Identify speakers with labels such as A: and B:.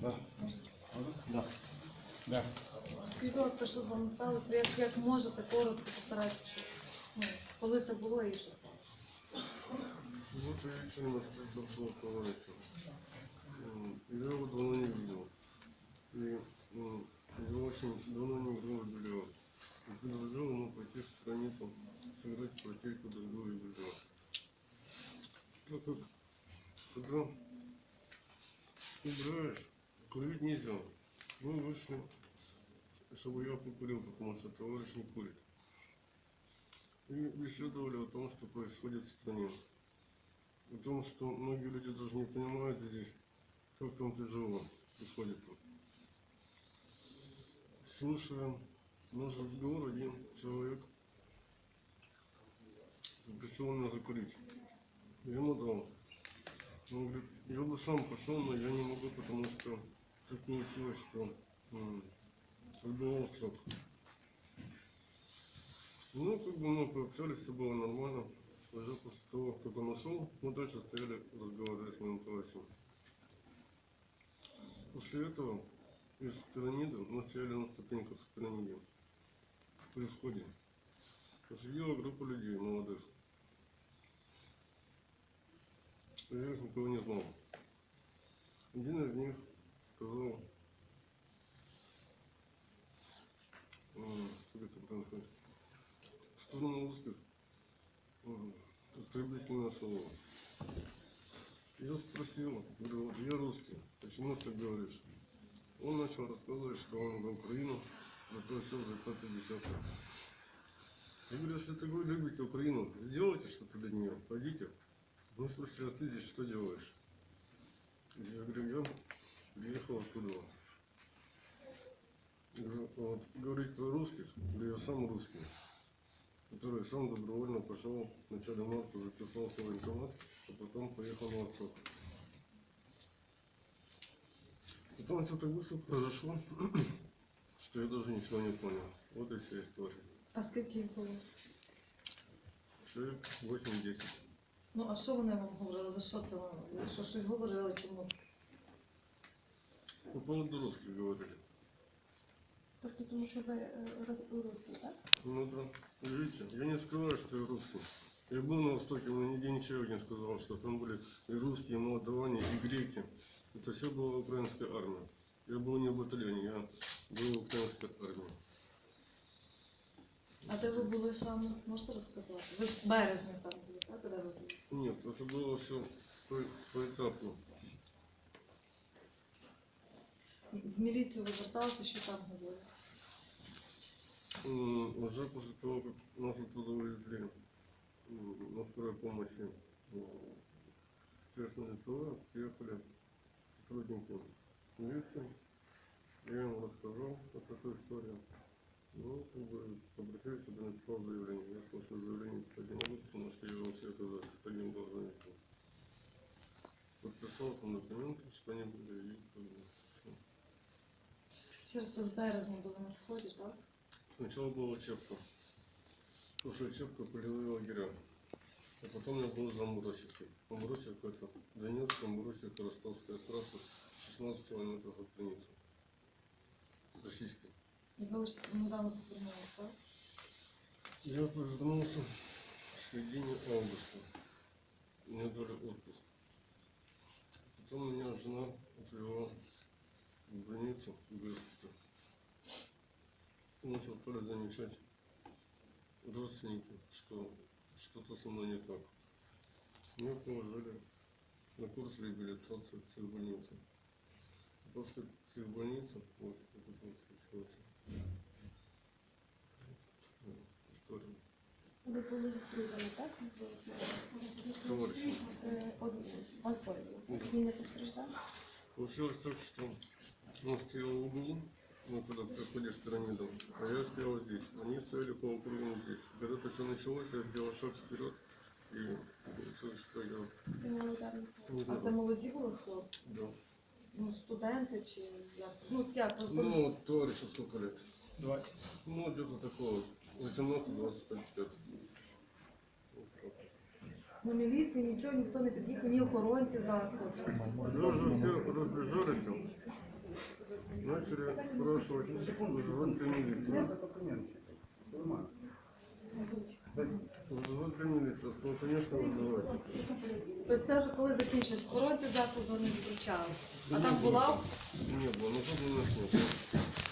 A: Да. Да. Да.
B: Скажіть, будь ласка, що з вами сталося? Як, як можете коротко постаратися, щоб, ну, коли це було і що сталося?
C: Вот я вечером встретил своего товарища. М, Я его давно не видел. И м, я очень давно не играл в бильярд. И предложил ему пойти в страницу, сыграть партийку другую в бильярд. Так как, когда играешь, курить нельзя. Мы вышли, чтобы я покурил, потому что товарищ не курит. И беседовали о том, что происходит в стране о том, что многие люди даже не понимают здесь, как там тяжело приходится. Слушая наш разговор, один человек попросил меня закурить. Я ему дал. Он говорит, я бы сам пошел, но я не могу, потому что так получилось, что отбывал срок. Ну, как бы мы пообщались, все было нормально. Уже после того, как он ушел, мы дальше стояли, разговаривали с моим товарищем. После этого из пирамиды мы стояли на ступеньках в пирамиде. При входе. Посидела группа людей молодых. Их никого не знал. Один из них сказал, сказать, в сторону русских М, оскорбительное слово. Я спросил, говорю, вот я русский, почему ты говоришь? Он начал рассказывать, что он за Украину запросил за 50 Я говорю, если ты любите Украину, сделайте что-то для нее, пойдите. Ну, смысле, а ты здесь что делаешь? Я говорю, я приехал оттуда. Говорю, вот, говорить про русских, говорю, я сам русский который сам добровольно пошел в начале марта, записался в военкомат, а потом поехал на восток. Потом все так быстро произошло, что я даже ничего не понял. Вот и вся история.
B: А скільки їх було?
C: Человек 8-10.
B: Ну, а що вони вам говорили? За що це вам? Ви Що щось говорили? Чому?
C: По поводу русских говорили.
D: Тобто тому, що ви е, роз- русський, так?
C: Ну да. Видите, я не скрываю, что я русский. Я был на Востоке, мне нигде ничего не сказал, что там были и русские, и молдаване, и греки. Это все была украинская армия. Я был не в батальоне, я был в украинской армии.
B: А де ви були саме? Можете розказати? Ви з березня там були, так? Де ви були?
C: Нет, это было все по, поэтапно.
B: В міліцію ви зверталися, що там говорили?
C: М, Уже после того, как нас оттуда увезли м, на скорой помощи Честное ТВ, приехали сотрудники милиции. Я им рассказал вот эту историю. Бы обратились, чтобы написал заявление. Я что заявление не могу, потому что я вам все это за один глаз заметил. Подписал там документы, что они были, и как бы всё.
B: Ще раз ви з березня були на сході, так?
C: Сначала была учебка. После учебка полевые лагеря. А потом я был за Муросикой. А Муросик это Донецк, а Муросик Ростовская трасса, 16 километров от границы. Российской. Я вернулся в середине августа. Мне дали отпуск. Потом меня жена отвела в больницу в госпиталь. Потом стали замечать родственники, что что-то со мной не так. Меня положили на курс реабилитации в психбольнице. После психбольницы, вот это вот случилось.
D: Ви були з друзями, так?
C: З товаришем.
D: Е. Один. Він не постраждав?
C: Получилось так, что он стоял в углу, ну, когда приходишь в пирамиду, а я стоял здесь. Они стояли по округу здесь. Когда это все началось, я сделал шаг вперед, и получилось, что я
D: Ти не ударниця.
C: не
B: А
C: знаю.
B: це молоді були хлопці?
C: Да.
B: Ну, студенти чи як? Ну, як?
C: Ну, товарищу сколько лет?
A: 20.
C: Ну, где-то такого, 18-25 лет. Вот так.
B: На міліції нічого ніхто не під'їхав, ні охоронці закладу.
C: Когда уже все разбежались, начали спрашивать, звонка милиция. Звонка милиция, сказал, конечно, вызывайте.
B: Тобто це вже коли закінчився охоронці закладу не зустрічали. А
C: Да
B: там
C: не
B: була
C: было. Не было, но тут у нас нет.